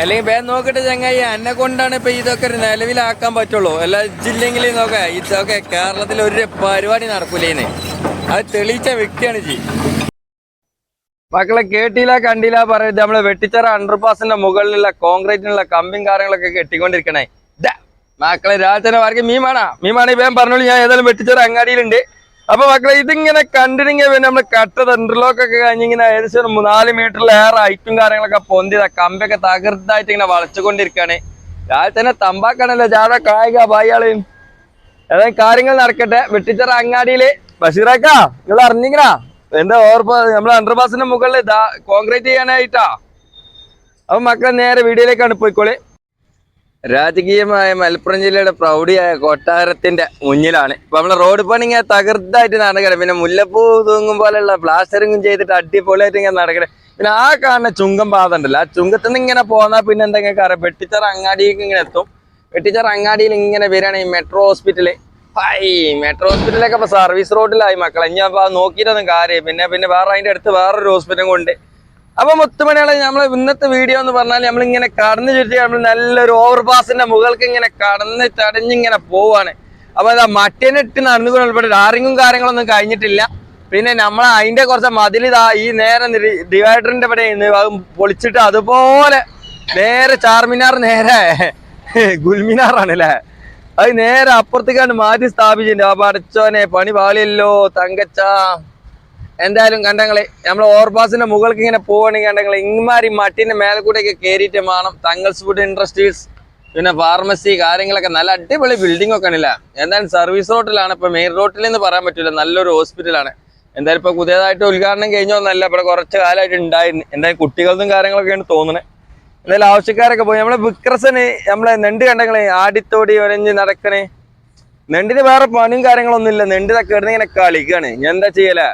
അല്ലെങ്കിൽ വേഗം നോക്കട്ടെ ചങ്ങായി. എന്നെ കൊണ്ടാണ് ഇപ്പൊ ഇതൊക്കെ ഒരു നിലവിലാക്കാൻ പറ്റുള്ളൂ. അല്ല ജില്ലെങ്കിൽ നോക്ക. ഇതൊക്കെ കേരളത്തിൽ ഒരു പരിപാടി നടക്കൂലേന്ന്. അത് തെളിയിച്ച വ്യക്തിയാണ് ജി. മക്കളെ കേട്ടില്ല കണ്ടില്ല പറയുന്നത്. നമ്മളെ വെട്ടിച്ചറ അണ്ടർപാസിന്റെ മുകളിലുള്ള കോൺക്രീറ്റിനുള്ള കമ്പിയും കാര്യങ്ങളൊക്കെ കെട്ടിക്കൊണ്ടിരിക്കണേ. മക്കളെ രാജനെ വാർക്ക് മീമാണ മീമാണാ ഇപ്പം പറഞ്ഞോളൂ. ഞാൻ ഏതായാലും വെട്ടിച്ചറ അങ്ങാടിയിലുണ്ട്. അപ്പൊ മക്കളെ ഇതിങ്ങനെ കണ്ടിരിങ്ങനെ പിന്നെ നമ്മൾ കട്ടത് ഇന്റർലോക്ക് ഒക്കെ കഴിഞ്ഞിങ്ങനെ ഏകദേശം മൂന്നാൽ നാല് മീറ്ററിലേറെ ഹൈറ്റും കാര്യങ്ങളൊക്കെ പൊന്തിയതാ. കമ്പൊക്കെ തകർത്തായിട്ട് ഇങ്ങനെ വളച്ചുകൊണ്ടിരിക്കുകയാണ് രാവിലെ തന്നെ തമ്പാക്കാണല്ലോ ചാടാ കായിക ബായിയാൾ ഏതായാലും കാര്യങ്ങൾ നടക്കട്ടെ. വെട്ടിച്ചറ അങ്ങാടിയിൽ. ബഷീറാക്കാ നിങ്ങൾ അറിഞ്ഞിങ്ങനാ എന്റെ ഓർമ്മ? നമ്മളെ അണ്ടർപാസിന്റെ മുകളിൽ കോൺക്രീറ്റ് ചെയ്യാനായിട്ടാ. അപ്പൊ മക്കളെ നേരെ വീഡിയോയിലേക്കാണ് പോയിക്കോളി. രാജകീയമായ മലപ്പുറം ജില്ലയുടെ പ്രൗഢിയായ കൊട്ടാരത്തിന്റെ മുന്നിലാണ്. ഇപ്പൊ നമ്മളെ റോഡ് പണി ഇങ്ങനെ തകർത്തായിട്ട് നടക്കണം. പിന്നെ മുല്ലപ്പൂ തൂങ്ങും പോലെയുള്ള പ്ലാസ്റ്ററിങ്ങും ചെയ്തിട്ട് അടിപൊളിയായിട്ട് ഇങ്ങനെ നടക്കണം. പിന്നെ ആ കാണുന്ന ചുങ്കം പാത ഉണ്ടല്ലോ. ആ ചുങ്കത്തിൽ നിന്ന് ഇങ്ങനെ പോന്നാ പിന്നെ എന്തെങ്കിലും അറിയാം വെട്ടിച്ചർ അങ്ങാടിക്ക് ഇങ്ങനെ എത്തും. വെട്ടിച്ചർ അങ്ങാടിയിൽ ഇങ്ങനെ വരികയാണ് ഈ മെട്രോ ഹോസ്പിറ്റൽ ഹായ് മെട്രോ ഹോസ്പിറ്റലൊക്കെ ഇപ്പൊ സർവീസ് റോഡിലായി മക്കളെ. ഇനി അപ്പൊ നോക്കിയിട്ടൊന്നും കാര്യം പിന്നെ പിന്നെ വേറെ അതിന്റെ അടുത്ത് വേറൊരു ഹോസ്പിറ്റലും കൊണ്ട് അപ്പൊ മുത്തുമണികളെ നമ്മൾ ഇന്നത്തെ വീഡിയോ എന്ന് പറഞ്ഞാൽ നമ്മൾ ഇങ്ങനെ കടന്നു ചുറ്റി നമ്മൾ നല്ലൊരു ഓവർപാസിന്റെ മുകൾക്ക് ഇങ്ങനെ കടന്ന് തടഞ്ഞിങ്ങനെ പോവാണ്. അപ്പൊ അതാ മറ്റേനിട്ട് നടന്നുകൊണ്ട് ഡാറിങ്ങും കാര്യങ്ങളൊന്നും കഴിഞ്ഞിട്ടില്ല. പിന്നെ നമ്മൾ അതിന്റെ കുറച്ച് മതിൽ ഇതാ ഈ നേരെ ഡിവൈഡറിന്റെ അത് പൊളിച്ചിട്ട് അതുപോലെ നേരെ ചാർമിനാർ നേരെ ഗുൽമിനാറാണ് അല്ലേ അത് നേരെ അപ്പുറത്തേക്കാണ് മാറ്റി സ്ഥാപിച്ചിട്ടുണ്ട്. അപ്പൊ അടച്ചോനെ പണി പാളിയല്ലോ തങ്കച്ച. എന്തായാലും കണ്ടങ്ങളെ നമ്മൾ ഓവർപാസിന്റെ മുകൾക്ക് ഇങ്ങനെ പോവുകയാണെങ്കിൽ കണ്ടങ്ങളെ ഇങ്ങമാരി മട്ടിന്റെ മേലെ കൂടെയൊക്കെ കയറിയിട്ട് വേണം തങ്കൾസ് ഫുഡ് ഇൻഡസ്ട്രീസ് പിന്നെ ഫാർമസി കാര്യങ്ങളൊക്കെ നല്ല അടിപൊളി ബിൽഡിംഗ് ഒക്കെ ആണില്ല എന്തായാലും സർവീസ് റോട്ടിലാണ് ഇപ്പൊ മെയിൻ റോട്ടിൽ എന്ന് പറയാൻ പറ്റില്ല നല്ലൊരു ഹോസ്പിറ്റലാണ് എന്തായാലും ഇപ്പൊ പുതിയതായിട്ട് ഉദ്ഘാടനം കഴിഞ്ഞൊന്നല്ല ഇവിടെ കുറച്ച് കാലമായിട്ട് ഉണ്ടായിരുന്നു എന്തായാലും കുട്ടികളതും കാര്യങ്ങളൊക്കെയാണ് തോന്നുന്നത് എന്തായാലും ആവശ്യക്കാരൊക്കെ പോയി. നമ്മളെ വിക്രസന് നമ്മളെ നെണ്ട് കണ്ടങ്ങളെ ആടിത്തോടി ഒരഞ്ഞ് നടക്കണേ. നെണ്ടിന് വേറെ പണിയും കാര്യങ്ങളൊന്നും ഇല്ല നെണ്ടിതൊക്കെ ഇടുന്ന ഇങ്ങനെ കളിക്കാണ്. ഞാൻ എന്താ ചെയ്യലേ?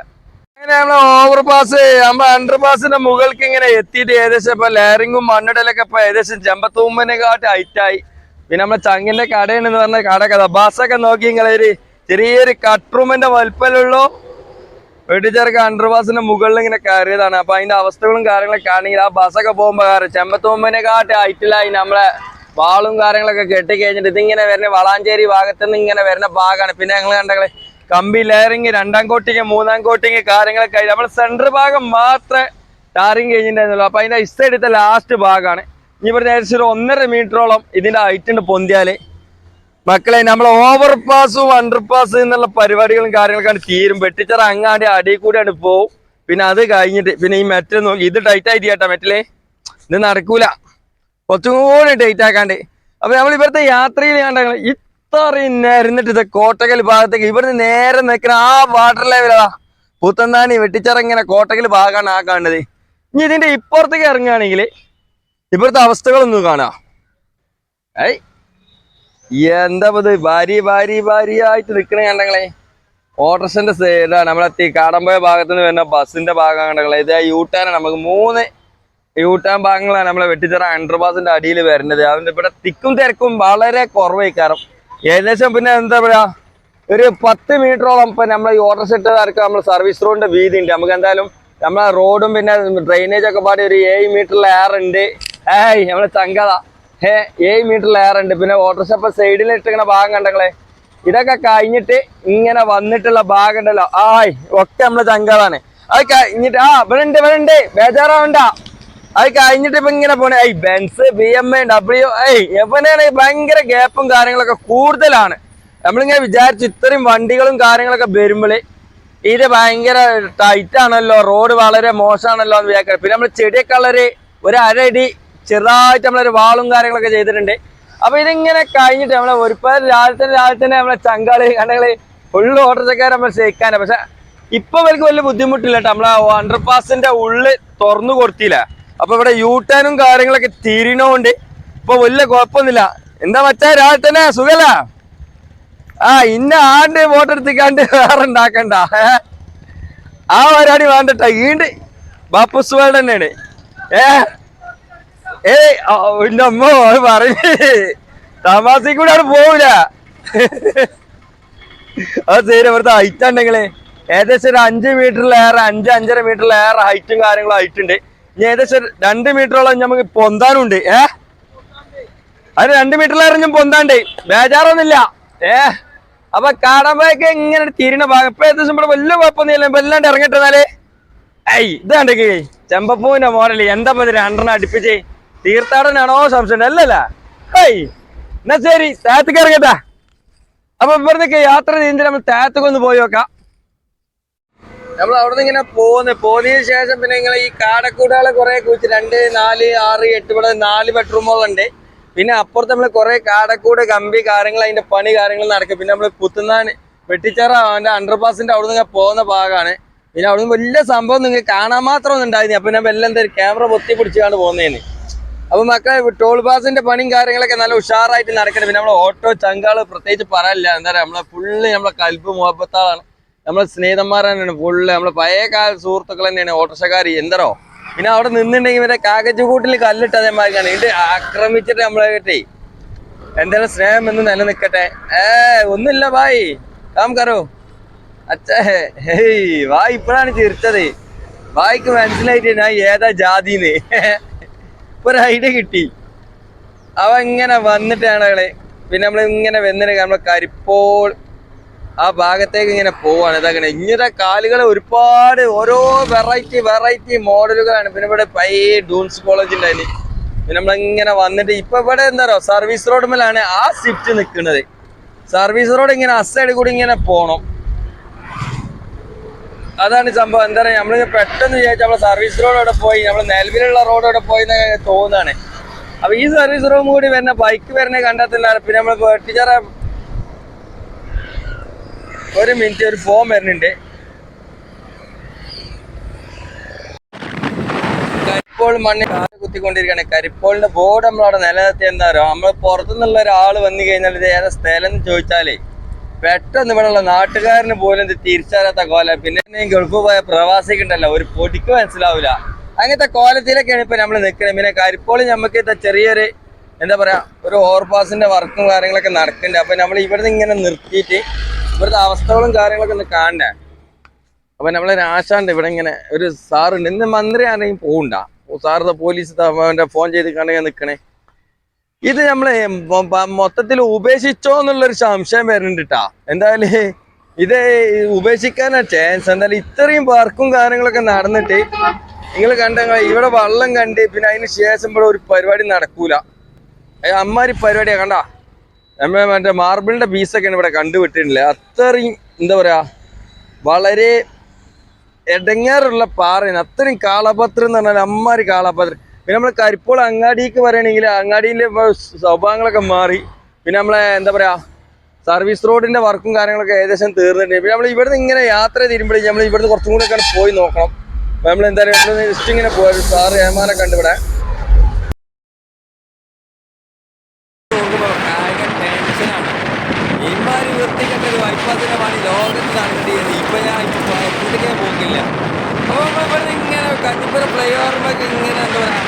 നമ്മളെ ഓവർ പാസ് നമ്മളെ അണ്ടർ പാസിന്റെ മുകൾക്ക് ഇങ്ങനെ എത്തിയിട്ട് ഏകദേശം ഇപ്പൊ ലെയറിങ്ങും മണ്ണിടലൊക്കെ ഇപ്പൊ ഏകദേശം ചെമ്പത്തൂമ്പനെക്കാട്ട് ഹൈറ്റായി പിന്നെ നമ്മളെ ചങ്ങിന്റെ കടയുണ്ടെന്ന് പറഞ്ഞ കട കഥ ബസ്സൊക്കെ നോക്കി നിങ്ങളൊരു ചെറിയൊരു കട്ട്റൂമിന്റെ വലുപ്പമുള്ളൂ. വെട്ടിച്ചേർക്ക് അണ്ടർ പാസിന്റെ മുകളിൽ ഇങ്ങനെ കയറിയതാണ്. അപ്പൊ അതിന്റെ അവസ്ഥകളും കാര്യങ്ങളൊക്കെ ആണെങ്കിൽ ആ ബസ്സൊക്കെ പോകുമ്പോ കയറി ചെമ്പത്തൂമ്പനെക്കാട്ട് ഹൈറ്റിലായി നമ്മളെ വാളും കാര്യങ്ങളൊക്കെ കെട്ടി കഴിഞ്ഞിട്ട് ഇതിങ്ങനെ വരുന്ന വളാഞ്ചേരി ഭാഗത്ത് നിന്ന് ഇങ്ങനെ വരുന്ന ഭാഗമാണ് പിന്നെ ഞങ്ങൾ കണ്ടങ്ങളെ കമ്പി ലെയറിങ് രണ്ടാം കോട്ടിങ് മൂന്നാം കോട്ടിങ് കാര്യങ്ങളൊക്കെ കഴിഞ്ഞ് നമ്മൾ സെന്റർ ഭാഗം മാത്രമേ ടാറിങ് കഴിഞ്ഞിട്ടുണ്ടായിരുന്നുള്ളൂ അപ്പൊ അതിന്റെ ഇസ്സെടുത്ത ലാസ്റ്റ് ഭാഗമാണ് ഇനി പറഞ്ഞ ഏകദേശം ഒരു ഒന്നര മീറ്ററോളം ഇതിന്റെ ഹൈറ്റ് ഉണ്ട് പൊന്തിയാൽ. മക്കളെ നമ്മൾ ഓവർ പാസും അണ്ടർ പാസ് എന്നുള്ള പരിപാടികളും കാര്യങ്ങളൊക്കെ തീരും. വെട്ടിച്ചറ അങ്ങാടി അടി കൂടെയാണ് പോവും. പിന്നെ അത് കഴിഞ്ഞിട്ട് പിന്നെ ഈ മെറ്റൽ നോക്കി. ഇത് ടൈറ്റ് ആയിട്ട് കേട്ടോ മെറ്റലേ ഇത് നടക്കൂല. കുറച്ചും കൂടി ടൈറ്റ് ആക്കാണ്ട്. അപ്പൊ നമ്മൾ ഇവിടുത്തെ യാത്രയിൽ കണ്ട നേരിട്ട് ഇത് കോട്ടകൽ ഭാഗത്തേക്ക് ഇവിടുന്ന് നേരെ നിൽക്കുന്ന ആ വാട്ടർ ലെവലാ പുത്തന്താണി വെട്ടിച്ചിറങ്ങിനെ കോട്ടകൽ ഭാഗമാണ് ആ കാണുന്നത്. ഇനി ഇതിന്റെ ഇപ്പുറത്തേക്ക് ഇറങ്ങുകയാണെങ്കിൽ ഇവിടുത്തെ അവസ്ഥകളൊന്നും കാണാ. ഏയ് എന്താ ഇത് ഭാര്യ ഭാര്യ ഭാര്യയായിട്ട് നിൽക്കണേ കണ്ടങ്ങളെ. ഓട്ടോസിന്റെ സൈഡാണ് നമ്മളെ കാടമ്പോയ ഭാഗത്ത് നിന്ന് വരുന്ന ബസ്സിന്റെ ഭാഗം കണ്ടങ്ങളെ. ഇത് യൂട്ടാനാണ് നമുക്ക് മൂന്ന് യൂട്ടാൻ ഭാഗങ്ങളാണ് നമ്മളെ വെട്ടിച്ചിറ അണ്ടർപാസിന്റെ അടിയിൽ വരുന്നത്. അതുകൊണ്ട് ഇവിടെ തിക്കും തിരക്കും വളരെ കുറവായിക്കാരം ഏകദേശം പിന്നെ എന്താ പറയാ ഒരു പത്ത് മീറ്ററോളം ഇപ്പൊ നമ്മളെ ഈ ഓട്ടർ സെറ്റ് ഇറക്കാൻ നമ്മൾ സർവീസ് റോഡിന്റെ വീതി ഉണ്ട്. നമുക്ക് എന്തായാലും നമ്മളെ റോഡും പിന്നെ ഡ്രെയിനേജ് ഒക്കെ പാടി ഒരു ഏഴ് മീറ്ററിൽ എയർ ഉണ്ട്. ഏയ് നമ്മളെ ചങ്കത. ഏ ഏഴ് മീറ്ററിൽ എയർ ഉണ്ട്. പിന്നെ ഓട്ടോറിക്ഷ സൈഡിൽ ഇട്ടിങ്ങനെ ഭാഗം കണ്ടങ്ങളെ ഇതൊക്കെ കഴിഞ്ഞിട്ട് ഇങ്ങനെ വന്നിട്ടുള്ള ഭാഗം ഉണ്ടല്ലോ. ആയ് ഒക്കെ നമ്മളെ ചങ്കതാണ് അത് കഴിഞ്ഞിട്ട് ആ ഇവിടെ ഉണ്ട് ഇവിടെ ഉണ്ട് ബേജാറാവണ്ട. അത് കഴിഞ്ഞിട്ട് ഇപ്പൊ ഇങ്ങനെ പോണേ. ഐ ബെൻസ് ബി എം ഐ ഡബ്ല്യു ഐ എവനെയാണ് ഭയങ്കര ഗ്യാപ്പും കാര്യങ്ങളൊക്കെ കൂടുതലാണ്. നമ്മളിങ്ങനെ വിചാരിച്ചു ഇത്രയും വണ്ടികളും കാര്യങ്ങളൊക്കെ വരുമ്പോഴേ ഇത് ഭയങ്കര ടൈറ്റ് ആണല്ലോ റോഡ് വളരെ മോശമാണല്ലോ എന്ന് വിചാരിക്കാം പിന്നെ നമ്മൾ ചെടിയൊക്കെ ഉള്ളൊരു ഒരു അരടി ചെറുതായിട്ട് നമ്മളൊരു വാളും കാര്യങ്ങളൊക്കെ ചെയ്തിട്ടുണ്ട്. അപ്പൊ ഇതിങ്ങനെ കഴിഞ്ഞിട്ട് നമ്മളെ ഒരുപാട് രാവിലെ തന്നെ നമ്മളെ ചങ്കാളി കണ്ടകൾ ഫുള്ള് ഓട്ടോച്ചക്കാരെ നമ്മൾ ഷെയ്ക്കാനാ പക്ഷെ ഇപ്പൊ അവർക്ക് വലിയ ബുദ്ധിമുട്ടില്ല കേട്ടോ. നമ്മളെ അണ്ടർപാസിന്റെ ഉള്ളിൽ തുറന്നു കൊടുത്തില്ല. അപ്പൊ ഇവിടെ യൂട്ടാനും കാര്യങ്ങളൊക്കെ തിരിയണോണ്ട് ഇപ്പൊ വലിയ കുഴപ്പമൊന്നുമില്ല. എന്താ മച്ചാ രാജ്യത്തന്നെ തന്നെ സുഖല്ല? ആ ഇന്ന ആണ്ട് വോട്ടെടുത്തിക്കാണ്ട് വേറെ ഉണ്ടാക്കണ്ട? ആ പരിപാടി വേണ്ടട്ട. ഈണ്ട് ബാപ്പുസ് വേൾഡ് തന്നെയാണ്. ഏ? ഏയ് ആ, എന്റെ അമ്മ പറഞ്ഞ് തമാസി കൂടെ അവിടെ പോവില്ല അത് ശരി ഇവിടുത്തെ ഹൈറ്റ് ഉണ്ടെങ്കിൽ ഏകദേശം ഒരു അഞ്ച് മീറ്ററിലേറെ അഞ്ച് അഞ്ചര മീറ്ററിലേറെ ഹൈറ്റും കാര്യങ്ങളും ഹൈറ്റ് ഉണ്ട്. ഇനി ഏകദേശം രണ്ട് മീറ്ററോളം നമുക്ക് പൊന്താനുണ്ട്. ഏ? അത് രണ്ട് മീറ്ററിലേറെ ഞാൻ പൊന്താണ്ട്. ബേജാറൊന്നുമില്ല. ഏ? അപ്പൊ കാടമ്പയൊക്കെ ഇങ്ങനെ തിരിണ ഭാഗം. ഇപ്പൊ ഏകദേശം ഇവിടെ വലിയ കുഴപ്പമൊന്നുമില്ല. വല്ലാണ്ട് ഇറങ്ങിട്ടെന്നാലേ ഐ ഇത് കണ്ടേ ചെമ്പപ്പൂവിന്റെ മോഡൽ. എന്താ പതി രണ്ടെണ്ണം അടുപ്പിച്ച്? തീർത്ഥാടനാണോ സംശയം? അല്ലല്ല. ഐ എന്നാ ശരി. താത്തക്ക് ഇറങ്ങട്ടാ അപ്പൊ ഇവിടുന്നൊക്കെ യാത്ര ചെയ്യുന്നതിന് നമ്മൾ താത്തക്കൊന്ന് പോയി നോക്കാം. നമ്മൾ അവിടെ നിന്ന് ഇങ്ങനെ പോകുന്നത് പോന്നതിന് ശേഷം പിന്നെ നിങ്ങൾ ഈ കാടക്കൂടുകളെ കുറെ കുഴിച്ച് രണ്ട് നാല് ആറ് എട്ട് ഇവിടെ നാല് ബെഡ്റൂമുകളുണ്ട് പിന്നെ അപ്പുറത്ത് നമ്മൾ കുറെ കാടക്കൂട് കമ്പി കാര്യങ്ങൾ അതിന്റെ പണി കാര്യങ്ങൾ നടക്കും. പിന്നെ നമ്മൾ പുത്തുന്നാൻ വെട്ടിച്ചേറ അവന്റെ അണ്ടർപാസിന്റെ അവിടെ നിന്ന് പോകുന്ന ഭാഗമാണ് പിന്നെ അവിടെ നിന്ന് വലിയ സംഭവം നിങ്ങൾക്ക് കാണാൻ മാത്രം ഒന്നും ഉണ്ടായിരുന്നു അപ്പൊ ഞാൻ എല്ലാം എന്തായാലും ക്യാമറ പൊത്തി പിടിച്ചാണ് പോകുന്നതിന് അപ്പൊ മക്കളെ ടോൾ പാസിന്റെ പണിയും കാര്യങ്ങളൊക്കെ നല്ല ഉഷാറായിട്ട് നടക്കണം പിന്നെ നമ്മളെ ഓട്ടോ ചങ്കാൾ പ്രത്യേകിച്ച് പറയാനില്ല എന്താ പറയാ നമ്മളെ ഫുള്ള് നമ്മളെ കൽപ്പ് മുഹബത്താളാണ്. നമ്മളെ സ്നേഹിതന്മാരാണ് ഫുള്ള് നമ്മളെ പഴയ കാല സുഹൃത്തുക്കൾ തന്നെയാണ്. ഓട്ടോഷക്കാർ എന്തറോ. പിന്നെ അവിടെ നിന്നുണ്ടെങ്കിൽ ഇവരെ കൂട്ടിൽ കല്ലിട്ട് അതേമാതിരിക്കാണ് ഇത് ആക്രമിച്ചിട്ട് നമ്മളെ കിട്ടി. എന്തായാലും സ്നേഹം എന്ന് നിലനിൽക്കട്ടെ. ഏ ഒന്നുമില്ല ബായ് കാം കറോ അച്ഛേ ഹേയ് വാ ഇപ്പോഴാണ് ചിരിച്ചത്. വായിക്ക് മനസ്സിലായിട്ട് ഞാൻ ഏതാ ജാതിന്ന്. ഒരു ഐഡിയ കിട്ടി. അവ ഇങ്ങനെ വന്നിട്ടാണ് പിന്നെ നമ്മൾ ഇങ്ങനെ വന്നിട്ട് നമ്മളെ കരിപ്പോൾ ആ ഭാഗത്തേക്ക് ഇങ്ങനെ പോവാണ്. ഇതാക്കണ ഇങ്ങനത്തെ കാലുകൾ ഒരുപാട് ഓരോ വെറൈറ്റി വെറൈറ്റി മോഡലുകളാണ് പിന്നെ ഇവിടെ പൈ ഡൂൺസ് കോളേജ് ഉണ്ടായിന് പിന്നെ നമ്മളിങ്ങനെ വന്നിട്ട് ഇപ്പൊ ഇവിടെ എന്താ പറയുക സർവീസ് റോഡുമേലാണ് ആ സ്വിഫ്റ്റ് നിൽക്കുന്നത് സർവീസ് റോഡ് ഇങ്ങനെ അസൈഡ് കൂടി ഇങ്ങനെ പോണം. അതാണ് സംഭവം. എന്താ പറയാ നമ്മൾ പെട്ടെന്ന് വിചാരിച്ചു നമ്മളെ സർവീസ് റോഡ് അവിടെ പോയി നമ്മൾ നിലവിലുള്ള റോഡ് അവിടെ പോയി എന്ന് തോന്നുകയാണ് അപ്പൊ ഈ സർവീസ് റോഡ് കൂടി വരുന്ന ബൈക്ക് വരുന്ന കണ്ടെത്തില്ല പിന്നെ നമ്മൾ ടീച്ചറെ ഒരു മിനിറ്റ് ഒരു ഫോം വരുന്നുണ്ട്. കരിപ്പോൾ മണ്ണിൽ കാൽ കുത്തിക്കൊണ്ടിരിക്കുകയാണ്. കരിപ്പോളിന്റെ ബോർഡ് നമ്മളവിടെ നിലനിർത്തി. എന്താ പറയുക നമ്മൾ പുറത്തുനിന്നുള്ള ഒരാൾ വന്നു കഴിഞ്ഞാൽ ഇത് ഏതാ സ്ഥലം എന്ന് ചോദിച്ചാലേ പെട്ടെന്ന് ഇവിടെയുള്ള നാട്ടുകാരന് പോലും ഇത് തിരിച്ചറിയാത്ത കോല. പിന്നെ ഗൾഫ് പോയ പ്രവാസിക്ക് ഉണ്ടല്ലോ ഒരു പൊടിക്ക് മനസ്സിലാവില്ല അങ്ങനത്തെ കോലത്തിലൊക്കെയാണ് ഇപ്പൊ നമ്മൾ നിൽക്കുന്നത് പിന്നെ കരിപ്പോൾ നമുക്ക് ചെറിയൊരു എന്താ പറയാ ഒരു ഓവർ പാസിന്റെ വർക്കും കാര്യങ്ങളൊക്കെ നടക്കുന്നുണ്ട്. അപ്പൊ നമ്മൾ ഇവിടുന്ന് ഇങ്ങനെ നിർത്തിയിട്ട് ഇവിടുത്തെ അവസ്ഥകളും കാര്യങ്ങളൊക്കെ ഒന്ന് കാണണ്ടേ? അപ്പൊ നമ്മളെ ആശാണ്ട് ഇവിടെ ഇങ്ങനെ ഒരു സാറുണ്ട് ഇന്ന് മന്ത്രി ആരെയും പോകണ്ട സാറിന്റെ പോലീസ് ഫോൺ ചെയ്ത് കണ്ടെങ്കിൽ നിൽക്കണേ ഇത് നമ്മളെ മൊത്തത്തിൽ ഉപേക്ഷിച്ചോ എന്നുള്ളൊരു സംശയം വരുന്നുണ്ട് ട്ടാ. എന്തായാലും ഇത് ഉപേക്ഷിക്കാനാ ചാൻസ് എന്തായാലും ഇത്രയും വർക്കും കാര്യങ്ങളൊക്കെ നടന്നിട്ട് നിങ്ങൾ കണ്ട ഇവിടെ വള്ളം കണ്ട് പിന്നെ അതിന് ശേഷം ഇവിടെ ഒരു പരിപാടി നടക്കൂല. അമ്മാരി പരിപാടിയാ കണ്ട. നമ്മൾ മറ്റേ മാർബിളിന്റെ പീസൊക്കെയാണ് ഇവിടെ കണ്ടുവിട്ടിട്ടില്ല? അത്രയും എന്താ പറയാ വളരെ എടങ്ങാറുള്ള പാറയാണ്. അത്രയും കാളപത്രം എന്ന് പറഞ്ഞാൽ അമ്മാരി കാളപത്രം. പിന്നെ നമ്മൾ കരിപ്പോൾ അങ്ങാടിക്ക് പറയുകയാണെങ്കിൽ അങ്ങാടിയിലെ സ്വഭാവങ്ങളൊക്കെ മാറി. പിന്നെ നമ്മളെ എന്താ പറയാ സർവീസ് റോഡിന്റെ വർക്കും കാര്യങ്ങളൊക്കെ ഏകദേശം തീർന്നിട്ടുണ്ട്. പിന്നെ നമ്മൾ ഇവിടുന്ന് ഇങ്ങനെ യാത്ര ചെയ്യുമ്പോഴേ നമ്മൾ ഇവിടുന്ന് കുറച്ചും കൂടെ പോയി നോക്കണം. നമ്മൾ എന്തായാലും ജസ്റ്റ് ഇങ്ങനെ പോയത് സാറ് ഏമാനെ കണ്ടിവിടെ വൃത്തികെട്ട ഒരു വൈപ്പാത്തിന്റെ പണി ലോകത്ത് നടക്കേണ്ടി ഇപ്പൊ ഞാൻ പുള്ളിക്കേ പോകില്ല അപ്പൊ നമ്മളിവിടെ ഇങ്ങനെ കഞ്ഞിപ്പുര ഫ്ലൈ ഓവറിനൊക്കെ ഇങ്ങനെ എന്താ പറയാ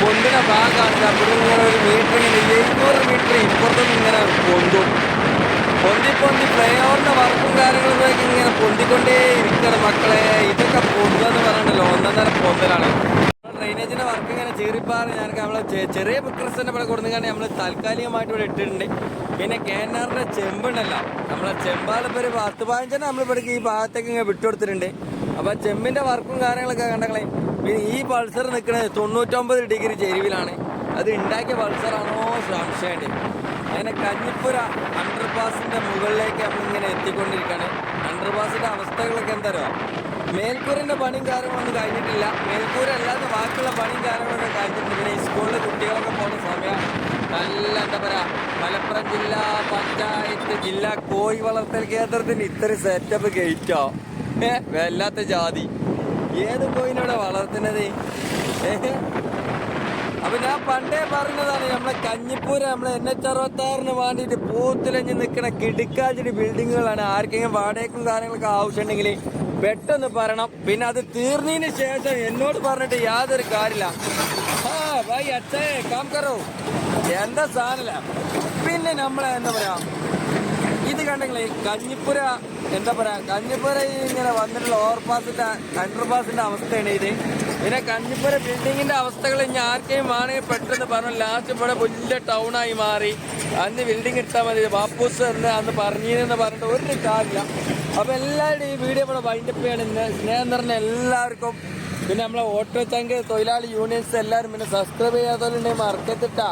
പൊന്തിന ഭാഗമാണ്. അവിടെ ഇങ്ങനെ ഒരു മീറ്റർ ഇങ്ങനെ എഴുന്നൂറ് മീറ്റർ ഇപ്പുറത്തുനിന്ന് ഇങ്ങനെ പൊന്തും. പൊന്തി പൊന്തി ഫ്ലൈ ഓവറിന്റെ വർക്കും കാര്യങ്ങളൊക്കെ ഇങ്ങനെ പൊന്തിക്കൊണ്ടേ ഇരിക്കണം മക്കളെ. ഇതൊക്കെ പൊന്തുക എന്ന് പറയണ്ടല്ലോ ഒന്നൊന്നര പൊന്തലാണ്. ഡ്രൈനേജിന്റെ വർക്ക് ഇങ്ങനെ ചീറിപ്പാറ് ഞാൻ നമ്മളെ ചെറിയ പിക്ചർസിന്റെ ഇവിടെ കൊടുക്കുന്നുണ്ട് നമ്മൾ താൽക്കാലികമായിട്ട് ഇവിടെ ഇട്ടിട്ടുണ്ട്. പിന്നെ കേനാറിന്റെ ചെമ്പുണ്ടല്ലോ. നമ്മളെ ചെമ്പാലിപ്പോ ഒരു പത്ത് പതിനഞ്ചെണ്ണം നമ്മൾ ഇവിടേക്ക് ഈ ഭാഗത്തേക്ക് ഇങ്ങനെ വിട്ടുകൊടുത്തിട്ടുണ്ട്. അപ്പൊ ചെമ്പിന്റെ വർക്കും കാര്യങ്ങളൊക്കെ കണ്ടങ്ങളെ പിന്നെ ഈ പൾസർ നിൽക്കുന്നത് തൊണ്ണൂറ്റൊമ്പത് ഡിഗ്രി ചെരുവിലാണ്. അത് ഉണ്ടാക്കിയ പൾസറാണോ സംശയമുണ്ട് അങ്ങനെ കഞ്ഞിപ്പുര അണ്ടർപാസിന്റെ മുകളിലേക്ക് നമ്മളിങ്ങനെ എത്തിക്കൊണ്ടിരിക്കുകയാണ് അണ്ടർപാസിന്റെ അവസ്ഥകളൊക്കെ എന്താ പറയുക മേൽക്കൂരിന്റെ പണിയും കാര്യങ്ങളൊന്നും കഴിഞ്ഞിട്ടില്ല. മേൽക്കൂര അല്ലാതെ ബാക്കിയുള്ള പണിയും കാര്യങ്ങളൊക്കെ കഴിഞ്ഞിട്ടുണ്ട്. പിന്നെ സ്കൂളിലെ കുട്ടികളൊക്കെ പോകുന്ന സമയം നല്ല എന്താ പറയാ മലപ്പുറം ജില്ലാ പഞ്ചായത്ത് ജില്ലാ കോഴി വളർത്തൽ കേന്ദ്രത്തിന് ഇത്ര സെറ്റപ്പ് ഗേറ്റോ ഏ വല്ലാത്ത ജാതി. ഏത് കോയിനോടെ വളർത്തുന്നത്? അപ്പൊ ഞാൻ പണ്ടേ പറഞ്ഞതാണ് നമ്മളെ കഞ്ഞിപ്പൂര് നമ്മളെ എൻ എച്ച് അറുപത്തി ആറിന് വേണ്ടിയിട്ട് പൂത്തിലഞ്ഞ് നിൽക്കുന്ന കിടുക്കാച്ചിടി ബിൽഡിങ്ങുകളാണ് ആർക്കെങ്കിലും വാടകയ്ക്കും കാര്യങ്ങളൊക്കെ ആവശ്യമുണ്ടെങ്കിൽ പെട്ടെന്ന് പറയണം. പിന്നെ അത് തീർന്നതിന് ശേഷം എന്നോട് പറഞ്ഞിട്ട് യാതൊരു കാര്യമില്ല. അച്ഛേ കാം കറോ എന്താ സാധനല്ല പിന്നെ നമ്മളെ എന്താ പറയാ? ഇത് കണ്ടെങ്കിൽ കഞ്ഞിപ്പുര എന്താ പറയാ കഞ്ഞിപ്പുര ഇങ്ങനെ വന്നിട്ടുള്ള ഓവർപാസിന്റെ അണ്ടർപാസിന്റെ അവസ്ഥയാണ് ഇത്. പിന്നെ കഞ്ഞിപ്പുര ബിൽഡിങ്ങിന്റെ അവസ്ഥകൾ ഇനി ആർക്കെയും വേണമെങ്കിൽ പെട്ടെന്ന് പറഞ്ഞു ലാസ്റ്റ് ഇവിടെ വലിയ ടൗണായി മാറി. അന്ന് ബിൽഡിംഗ് ഇട്ടാൽ മതി ബാപ്പൂസ് എന്ന് അന്ന് പറഞ്ഞിരുന്നെന്ന് പറഞ്ഞിട്ട് ഒരു കാര്യമില്ല. അപ്പൊ എല്ലാവരുടെയും ഈ വീഡിയോ ഇവിടെ വൈൻഡപ്പ് ചെയ്യണം. ഇന്ന് സ്നേഹം നിറഞ്ഞ എല്ലാവർക്കും. പിന്നെ നമ്മളെ ഓട്ടോ ചങ്ക് തൊഴിലാളി യൂണിയൻസ് എല്ലാവരും പിന്നെ സബ്സ്ക്രൈബ് ചെയ്യാത്തവരുണ്ടെങ്കിൽ മറക്കത്തിട്ടാ